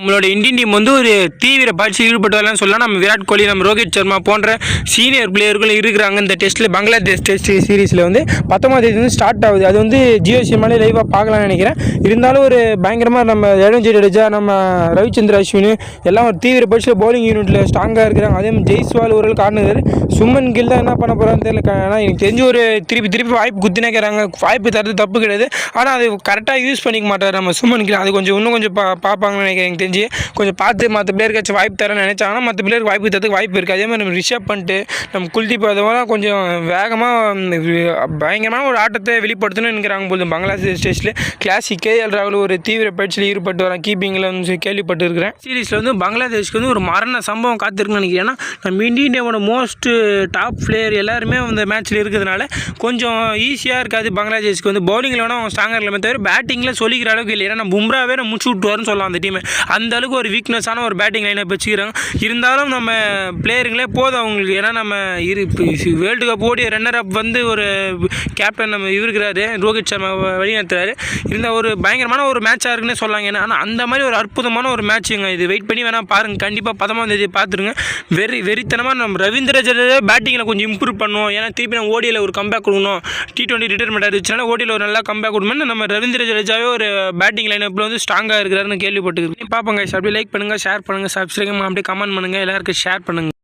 நம்மளோட Indian team வந்து ஒரு தீவிர பயிற்சி ஈடுபட்டதெல்லாம் சொல்லலாம். நம்ம விராட் கோலி நம்ம ரோஹித் சர்மா போன்ற சீனியர் பிளேயர்களும் இருக்கிறாங்க. இந்த டெஸ்ட்டில் பங்களாதேஷ் டெஸ்ட் சீரீஸில் வந்து பத்தொம்பது தேதி வந்து ஸ்டார்ட் ஆகுது. அது வந்து ஜியோ சினிமாலே லைவாக பார்க்கலாம்னு நினைக்கிறேன். இருந்தாலும் ஒரு பயங்கரமாக நம்ம இடம் ஜடேஜா நம்ம ரவிச்சந்திர அஸ்வின் எல்லாம் ஒரு தீவிர பயிற்சியில் போலிங் யூனிட்டில் ஸ்ட்ராங்காக இருக்கிறாங்க. அதே மாதிரி ஜெய்ஸ்வால் ஒரு காரணம் சுமன் கில் தான் என்ன பண்ண போகிறான்னு தெரியல. ஆனால் எனக்கு தெரிஞ்சு ஒரு திருப்பி திருப்பி வாய்ப்பு குத்தினேக்கிறாங்க வாய்ப்பு தரது தப்பு கிடையாது. ஆனால் அது கரெக்டாக யூஸ் பண்ணிக்க மாட்டார் நம்ம சுமன் கில். அது கொஞ்சம் இன்னும் கொஞ்சம் பா பார்ப்பாங்கன்னு நினைக்கிறேன். எனக்கு தெரிஞ்சு கொஞ்சம் பார்த்து மற்ற பிளேயருக்காச்சும் வாய்ப்பு தரேன்னு நினச்சாங்கன்னா மற்ற பிளேயருக்கு வாய்ப்பு தரத்துக்கு வாய்ப்பு இருக்குது அதே மாதிரி நம்ம ரிஷப் பண்ணிட்டு நம்ம குல்தீப் அதெல்லாம் கொஞ்சம் வேகமாக பயங்கரமான ஒரு ஆட்டத்தை வெளிப்படுத்தணும்னு நினைக்கிறாங்க போது பங்களாதேஷ் டெஸ்ட்டில் கிளாசிக் கேஎல் ராகுல் ஒரு தீவிர பயிற்சியில் ஈடுபட்டு வரான் கீப்பிங்கில் வந்து கேள்விப்பட்டிருக்கிறேன். சீரீஸில் வந்து பங்களாதேஷ்க்கு வந்து ஒரு மரண சம்பவம் காத்திருக்குன்னு நினைக்கிறேன். ஏன்னா நம்ம இந்தியன் டீமோட மோஸ்ட் டாப் பிளேயர் எல்லாருமே அந்த மேட்ச்சில் இருக்கிறதுனால கொஞ்சம் ஈஸியாக இருக்காது பங்களாதேஷ்க்கு வந்து. பவுலிங்கில் வேணால் அவங்க ஸ்ட்ராங்காக இருக்கலாமே தவிர பேட்டிங்கில் சொல்லிக்கிற அளவுக்கு இல்லை. ஏன்னா பும்ராவே நம்ம முடிச்சு விட்டுவாருன்னு சொல்லலாம் அந்த டீமை அந்த அளவுக்கு ஒரு வீக்னஸான ஒரு பேட்டிங் லைனை வச்சுக்கிறாங்க. இருந்தாலும் நம்ம பிளேயருங்களே போதும் அவங்களுக்கு. ஏன்னா நம்ம இரு world cup ODI runner up வந்து ஒரு கேப்டன் நம்ம இருக்கிறாரு ரோஹித் சர்மா வழி இருந்தால் ஒரு பயங்கரமான ஒரு மேட்சாக இருக்குன்னே சொல்லாங்க. ஏன்னா ஆனால் அந்த மாதிரி ஒரு அற்புதமான ஒரு மேட்சுங்க இது. வெயிட் பண்ணி வேணால் பாருங்கள் கண்டிப்பாக பதமாக தேதி பார்த்துருங்க வெறி வெறித்தனமாக நம்ம ரவீந்திர ஜடேஜா பேட்டிங்கில் கொஞ்சம் இம்ப்ரூவ் பண்ணுவோம். ஏன்னா திருப்பி நம்ம ஓடியில் ஒரு கம்பேக் கொடுக்கணும். டி டுவெண்ட்டி ரிட்டைர்மெண்ட் ஆயிடுச்சுனால ஓடியில் ஒரு நல்லா கம்பேக் கொடுக்கணும்னு நம்ம ரவீந்திர ஜடேஜாவே ஒரு பேட்டிங் லைனப்பில் வந்து ஸ்ட்ராங்காக இருக்கிறாருன்னு கேள்விப்பட்டிருக்கேன். பார்ப்போங்க அப்படியே லைக் பண்ணுங்கள் ஷேர் பண்ணுங்கள் சப்ஸ்கிரைப் அப்படியே கமெண்ட் பண்ணுங்கள் எல்லாருக்கும் ஷேர் பண்ணுங்கள்